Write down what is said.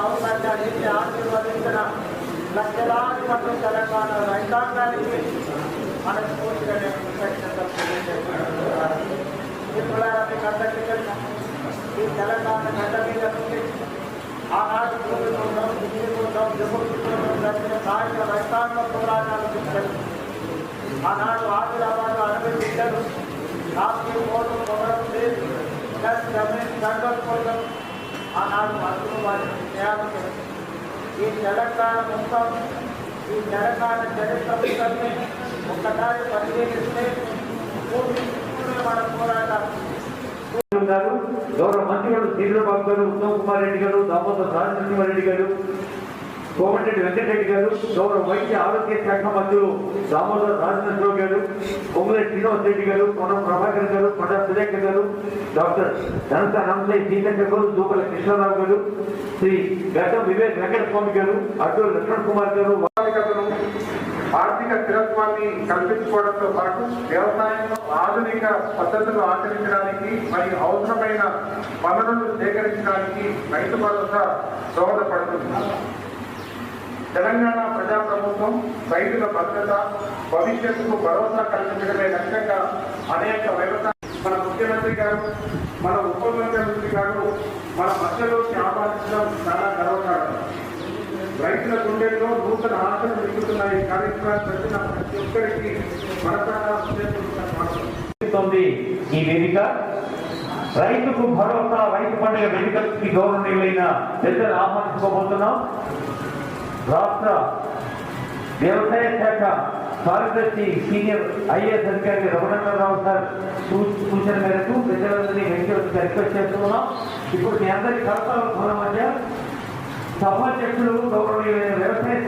అవకాశాన్ని ఆశీర్వదించిన లక్షలాది మంది తెలంగాణ రైతాంగానికి మనస్ఫూర్తిగా నేను కృతజ్ఞతలు తెలియజేస్తున్నాను. మిత్రులారా మీకు అందరికీ తెలుసు, ఈ తెలంగాణ గడ్డ మీద నుండి ఆనాడు భూమి కోసం దిగులు కోసం విముక్తి కోసం జరిగిన సాయుధ రైతాంగ పోరాటాలు మీకు తెలుసు. ఆనాడు ఆదిలాబాద్ అరవై బిడ్డలు రాష్ట్రీయ కోర్టు పొందడం ప్లస్ జమీన్ జంగల్ కోసం ఆనాడు మంత్రులు వారిని త్యాగం చేశారు. ఈ తెలంగాణ మొత్తం ఈ తెలంగాణ చరిత్ర పుస్తకాన్ని ఒక్కసారి పరిశీలిస్తే పూర్తి మన పోరాటం గారు గౌరవ మంత్రులు శ్రీధరబాబు గారు ఉత్తమ్ కుమార్ రెడ్డి గారు దామోదర్ రాజనరసింహారెడ్డి గారు కోమటిరెడ్డి వెంకటరెడ్డి గారు గౌరవ వైద్య ఆరోగ్య శాఖ మంత్రులు దామోదర్ రాజనరసింహరావు గారు పొంగులేటి శ్రీనివాస్ రెడ్డి గారు కొన ప్రభాకర్ గారు కొండ సురేఖర్ గారు డాక్టర్ ధనస నంసై సీతక్క గారు దూపల కృష్ణారావు గారు శ్రీ గడ్డం వివేక్ వెంకట స్వామి గారు అడ్డూరు లక్ష్మణ్ కుమార్ గారు ఆర్థికతను ఆర్థిక స్థిరత్వాన్ని కల్పించుకోవడంతో పాటు వ్యవసాయంలో ఆధునిక పద్ధతులు ఆచరించడానికి మరియు అవసరమైన వనరులు సేకరించడానికి రైతు భరోసా దోహదపడుతుంది. తెలంగాణ ప్రజా ప్రభుత్వం రైతుల భద్రత భవిష్యత్తుకు భరోసా కల్పించడమే లక్ష్యంగా అనేక వ్యవసాయ మన ముఖ్యమంత్రి గారు మన ఉప ముఖ్యమంత్రి గారు మన మధ్యలోకి ఆపాదించడం చాలా గర్వకారణం. రైతుల గుండెల్లో నూతన ఆశలు నింపుతున్న కార్యక్రమాలు పెట్టిన ప్రతి ఒక్కరికి మనసారా ఈ వేదిక. రైతుకు భరోసా రైతు పండుగ వేదికకి గౌరవనీయులైన పెద్దలు ఆహ్వానించుకోబోతున్నాం. రాష్ట్ర వ్యవసాయ శాఖ కార్యదర్శి సీనియర్ ఐఏఎస్ అధికారి రఘునందనరావు సార్ సూచన మేరకు ప్రజలందరినీ వెంకటేశ్వర రిక్వెస్ట్ చేస్తున్నాం. ఇప్పుడు మీ అందరి కలపాల మధ్య సభాధ్యక్షులు గౌరవనీయులైన వ్యవసాయ